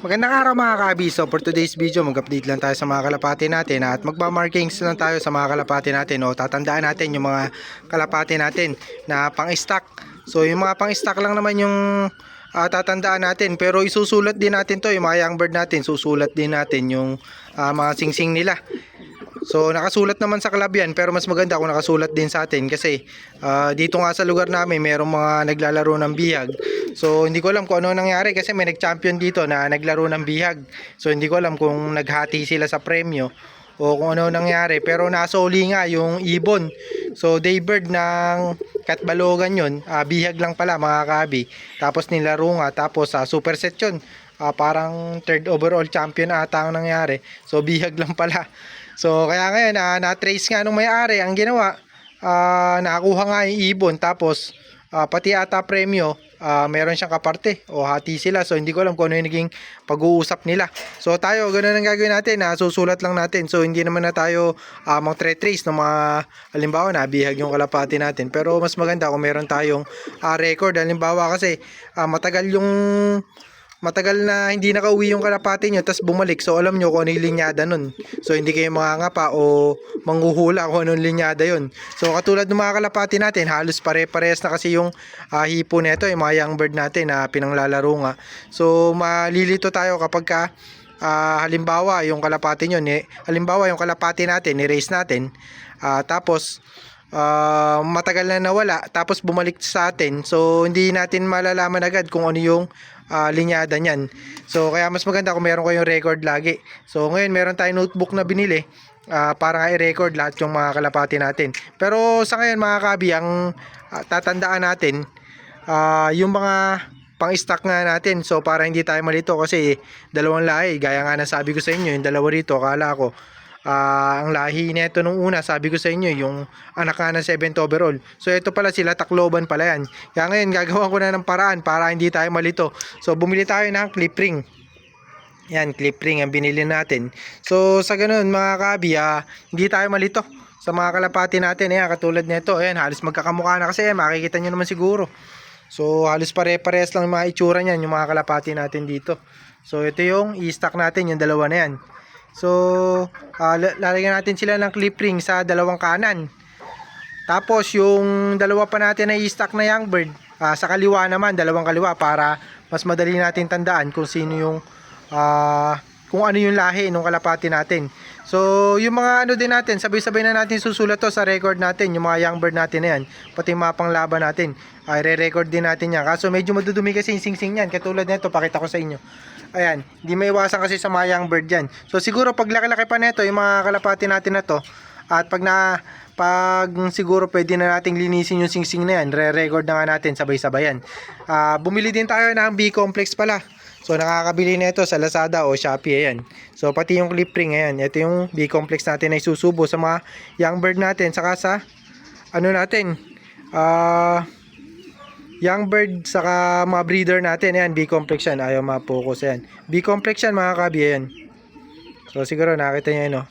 Magandang araw mga kabi. So for today's video, mag-update lang tayo sa mga kalapati natin at magba-markings lang tayo sa mga kalapati natin. O tatandaan natin yung mga kalapati natin na pang-stock. So yung mga pang-stock lang naman yung ah, tatandaan natin. Pero isusulat din natin to yung mga young bird natin. Susulat din natin yung ah, mga singsing nila. So nakasulat naman sa club yan pero mas maganda kung nakasulat din sa atin kasi ah, dito nga sa lugar namin merong mga naglalaro ng bihag. So hindi ko alam kung ano nangyari kasi may nag-champion dito na naglaro ng bihag. So hindi ko alam kung naghati sila sa premyo o kung ano nangyari pero nasoli nga yung ibon. So daybird ng Katbalogan yun, ah, bihag lang pala mga kabi. Tapos nilaro nga tapos sa superset yun. Ah, parang third overall champion ata ang nangyari. So bihag lang pala. So kaya ngayon ah, na-trace nga nung may-ari ang ginawa. ah, nakakuha nga yung ibon tapos ah, pati ata premyo ah, meron siyang kaparte o hati sila. So hindi ko alam kung ano yung naging pag-uusap nila. So tayo ganun ang gagawin natin. na susulat lang natin. So hindi naman na tayo uh, mag-trace ng mga halimbawa na bihag yung kalapati natin. Pero mas maganda kung meron tayong ah, record. Halimbawa kasi ah, matagal yung matagal na hindi nakauwi yung kalapati nyo tapos bumalik. So alam nyo kung ano yung linyada nun. So hindi kayo mangangapa o manghuhula kung anong linyada yun. So katulad ng mga kalapati natin halos pare-parehas na kasi yung ah, hipo nito yung mga young bird natin na pinanglalaro nga. So malilito tayo kapag ka ah, halimbawa yung kalapati nyo ni, halimbawa yung kalapati natin ni-raise natin ah, tapos ah, matagal na nawala tapos bumalik sa atin. So hindi natin malalaman agad kung ano yung ah, linyada niyan. So kaya mas maganda kung meron kayong record lagi. So ngayon meron tayong notebook na binili ah, para nga i-record lahat yung mga kalapati natin. Pero sa ngayon mga kabi ang ah, tatandaan natin ah, yung mga pang-stock nga natin. So para hindi tayo malito kasi dalawang lahi gaya nga nasabi ko sa inyo yung dalawa rito akala ko Ah, ang lahi nito nung una, sabi ko sa inyo, yung anak nga ng 7th overall. So, ito pala sila, Tacloban pala yan. Kaya ngayon, gagawa ko na ng paraan para hindi tayo malito. So, bumili tayo ng clip ring. Yan, clip ring ang binili natin. So, sa ganun, mga kabi, ah, hindi tayo malito sa mga kalapati natin. Ayan, katulad nito, ayan, halos magkakamukha na kasi, ayan, makikita nyo naman siguro. So, halos pare-parehas lang yung mga itsura niyan, yung mga kalapati natin dito. So, ito yung i-stock natin, yung dalawa na yan. So, la- lalagyan natin sila ng clip ring sa dalawang kanan. Tapos, yung dalawa pa natin na i-stock na young bird, ah, sa kaliwa naman, dalawang kaliwa para mas madali natin tandaan kung sino yung ah, kung ano yung lahi ng kalapati natin. So, yung mga ano din natin, sabay-sabay na natin susulat to sa record natin, yung mga young bird natin na yan, pati mga panglaban natin, ay re-record din natin yan. Kaso medyo madudumi kasi yung sing-sing yan, katulad nito, pakita ko sa inyo. Ayan, hindi may iwasan kasi sa mga young bird yan. So, siguro pag laki-laki pa nito, yung mga kalapati natin na to, at pag na pag siguro pwede na nating linisin yung sing-sing na yan, re-record na nga natin sabay-sabay yan. Ah, bumili din tayo ng B-complex pala. So nakakabili na ito sa Lazada o Shopee ayan. So pati yung clip ring ayan, ito yung B-complex natin na isusubo sa mga young bird natin. Saka sa ano natin ah young bird saka mga breeder natin ayan. B-complex yan. Ayaw ma-focus yan B-complex yan mga kabi ayan. So siguro nakita nyo yun no?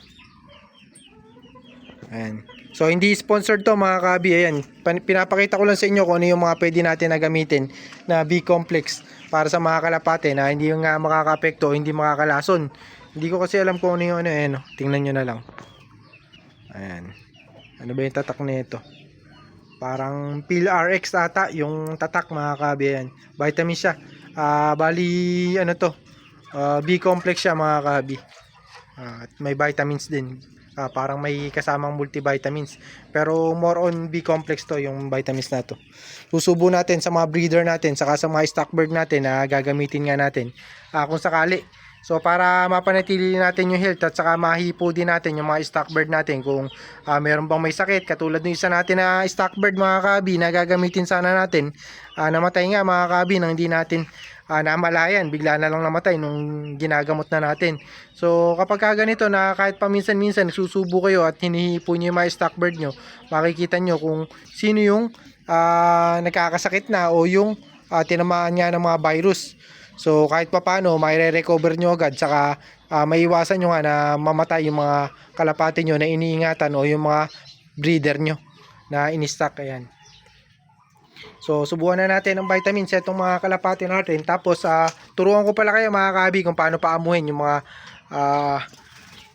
Ayan so hindi sponsored to mga kabi ayan pinapakita ko lang sa inyo kung ano yung mga pwede natin na gamitin na B-complex para sa mga kalapate na hindi yung nga makaka-apekto hindi makakalason hindi ko kasi alam kung ano yung ano ayan no? tingnan nyo na lang ayan ano ba yung tatak nito Parang Pil RX ata yung tatak mga kabi yan. Vitamin siya. Ah, bali ano to? Ah, B complex siya mga kabi. Ah, at may vitamins din. Ah, parang may kasamang multivitamins. Pero more on B complex to yung vitamins na to. Susubo natin sa mga breeder natin saka sa mga stock bird natin na gagamitin nga natin. Ah, kung sakali. So para mapanatili natin yung health at saka mahipo din natin yung mga stock bird natin kung ah, meron bang may sakit katulad ng isa natin na stock bird mga kabi na gagamitin sana natin ah, namatay nga mga kabi nang hindi natin ah, namalayan bigla na lang namatay nung ginagamot na natin so kapag ka ganito na kahit paminsan-minsan susubo kayo at hinihipo nyo yung mga stock bird nyo makikita nyo kung sino yung ah, nagkakasakit na o yung ah, tinamaan nga ng mga virus So kahit pa paano, may-recover nyo agad saka ah, maiwasan nyo nga na mamatay yung mga kalapati nyo na iniingatan o yung mga breeder nyo na in-stock. Ayan. So, subukan na natin ang vitamins itong mga kalapati natin. Tapos, ah, turuan ko pala kayo mga kabi kung paano paamuhin yung mga ah,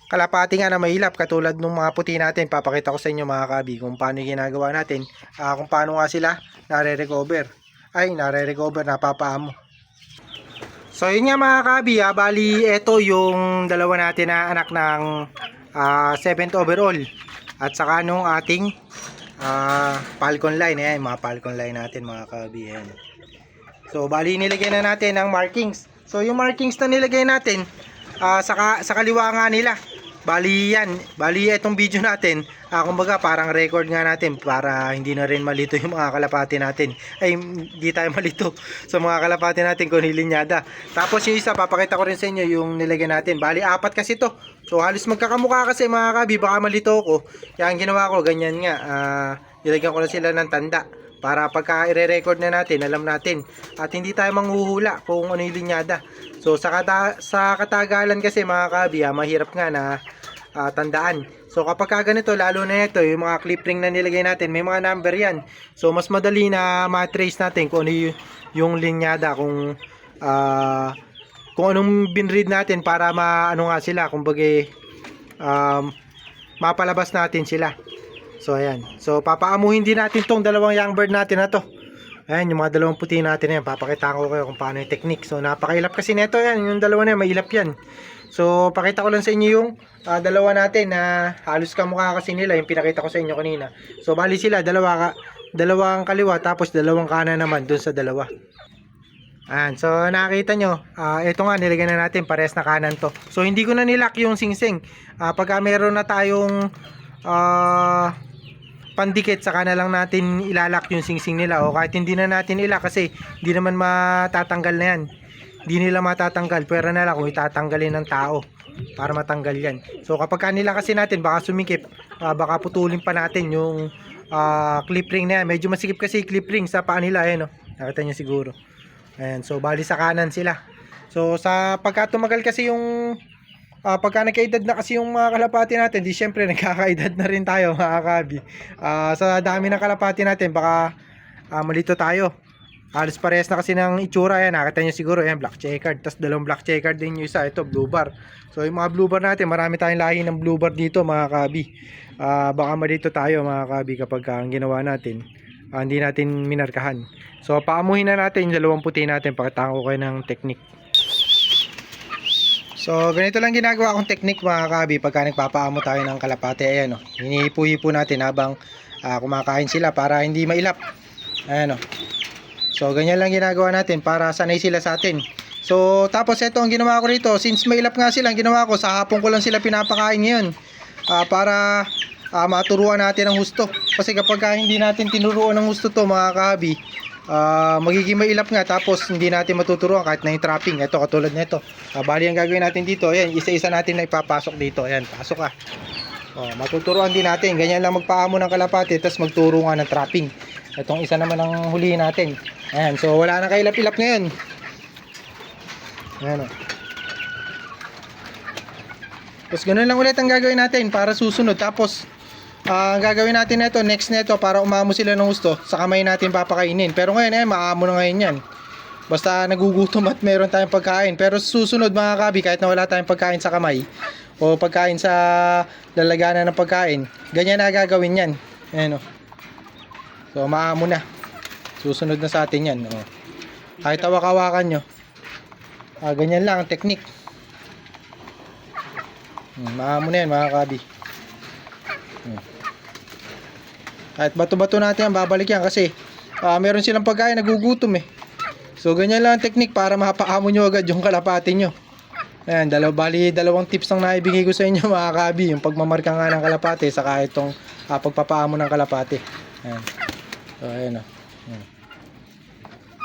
kalapati nga na mahilap katulad ng mga puti natin. Papakita ko sa inyo mga kabi kung paano ginagawa natin. Ah, kung paano nga sila nare-recover. Ay, nare-recover, napapaamo. So, yun nga mga kabi, ah, bali, ito yung dalawa natin na anak ng ah, 7th overall. At saka nung ating ah, Falcon line, ayan, mga Falcon line natin mga kabi, ayan. So, bali, nilagay na natin ang markings. So, yung markings na nilagay natin, ah, sa, ka- sa kaliwa nga nila, bali yan, bali itong video natin, ah, kumbaga parang record nga natin para hindi na rin malito yung mga kalapati natin. Ay, hindi tayo malito sa mga kalapati natin kung nilinyada. Tapos yung isa, papakita ko rin sa inyo yung nilagay natin. Bali, apat kasi to. So, halos magkakamukha kasi mga kabi, baka malito ko. Kaya ang ginawa ko, ganyan nga, ah, nilagyan ko na sila ng tanda para pagka i-record na natin, alam natin. At hindi tayo manghuhula kung ano yung linyada. So, sa, kata- sa katagalan kasi mga kabi, ah, mahirap nga na ah, tandaan. So, kapag ka ganito, lalo na ito, yung mga clip ring na nilagay natin, may mga number yan. So, mas madali na ma-trace natin kung ano yung, yung linyada, kung ah, kung anong binread natin para maano nga sila, kumbaga um, mapalabas natin sila. So ayan. So papaamuhin din natin tong dalawang young bird natin na to. Ayan, yung mga dalawang puti natin na yan. Papakita ko kayo kung paano yung technique. So napakailap kasi nito yan. Yung dalawa na yan, mailap yan. So pakita ko lang sa inyo yung ah, dalawa natin na halos kamukha kasi nila. Yung pinakita ko sa inyo kanina. So bali sila, dalawa ka, dalawang kaliwa tapos dalawang kanan naman dun sa dalawa. Ayan, so nakita nyo, ah, ito nga nilagay na natin pares na kanan to. So hindi ko na nilak yung singsing. Ah, pagka meron na tayong ah, pandikit saka na lang natin ilalak yung singsing nila o kahit hindi na natin ilak kasi hindi naman matatanggal na yan. Hindi nila matatanggal, pero na lang kung itatanggalin ng tao para matanggal yan. So kapag kanila kasi natin baka sumikip, ah, baka putulin pa natin yung ah, clip ring na yan. Medyo masikip kasi clip ring sa paa nila, ayan o. Nakita nyo siguro. Ayan, so bali sa kanan sila. So sa pagka tumagal kasi yung ah, pagka nagkaedad na kasi yung mga kalapati natin, di syempre nagkakaedad na rin tayo mga kabi. Ah, sa dami ng kalapati natin, baka ah, malito tayo. Halos parehas na kasi ng itsura yan. Nakita nyo siguro yan, black checkered. Tapos dalawang black checkered din yung isa. Ito, blue bar. So yung mga blue bar natin, marami tayong lahi ng blue bar dito mga kabi. Ah, baka malito tayo mga kabi kapag ang ginawa natin. ah, hindi natin minarkahan. So paamuhin na natin yung dalawang puti natin. Pakita ko kayo ng technique. So, ganito lang ginagawa kong technique mga kabi pagka nagpapaamo tayo ng kalapate. Ayan o, hinihipo-hipo natin habang ah, kumakain sila para hindi mailap. Ayan o. So, ganyan lang ginagawa natin para sanay sila sa atin. So, tapos ito ang ginawa ko rito. Since mailap nga sila, ang ginawa ko, sa hapon ko lang sila pinapakain ngayon. Ah, para ah, maturuan natin ng husto. Kasi kapag ka hindi natin tinuruan ng husto to mga kabi, ah, magiging mailap nga tapos hindi natin matuturuan kahit na yung trapping. Ito katulad nito. Ah, bali ang gagawin natin dito, ayan, isa-isa natin na ipapasok dito. Ayan, pasok ka. Oh, matuturuan din natin. Ganyan lang magpaamo ng kalapati tapos magturo nga ng trapping. Itong isa naman ang hulihin natin. Ayan, so wala na kailap-ilap ngayon. Ayan o. Tapos ganun lang ulit ang gagawin natin para susunod. Tapos, ang gagawin natin nito, next nito, para umamo sila ng gusto, sa kamay natin papakainin. Pero ngayon, eh, maamo na ngayon yan. Basta nagugutom at meron tayong pagkain. Pero susunod mga kabi, kahit na wala tayong pagkain sa kamay, o pagkain sa lalaganan ng pagkain, ganyan na gagawin yan. Ayan o. So, maamo na. Susunod na sa atin yan. O. Kahit hawak-hawakan nyo. Ah, ganyan lang ang technique. Hmm, maamo na yan mga kabi. Kahit bato-bato natin yan, babalik yan kasi ah, meron silang pagkain, nagugutom eh. So ganyan lang ang technique para mapaamo nyo agad yung kalapati nyo. Ayan, dalaw, bali dalawang tips lang naibigay ko sa inyo mga kabi. Yung pagmamarka nga ng kalapati saka itong ah, pagpapaamo ng kalapati. Ayan. So ayan o. Ayan.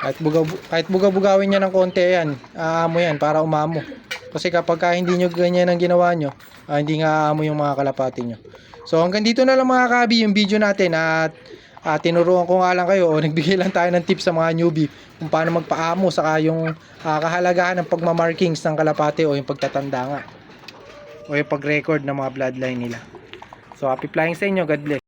Kahit, buga, kahit buga-bugawin ng konti yan, aamo yan para umamo. Kasi kapag ka hindi nyo ganyan ang ginawa nyo, ah, hindi nga aamo yung mga kalapati nyo. So hanggang dito na lang mga kabi yung video natin at ah, tinuruan ko nga lang kayo o nagbigay lang tayo ng tips sa mga newbie kung paano magpaamo saka yung ah, kahalagahan ng pagmamarkings ng kalapati o yung pagtatanda nga o yung pag-record ng mga bloodline nila. So happy flying sa inyo, God bless.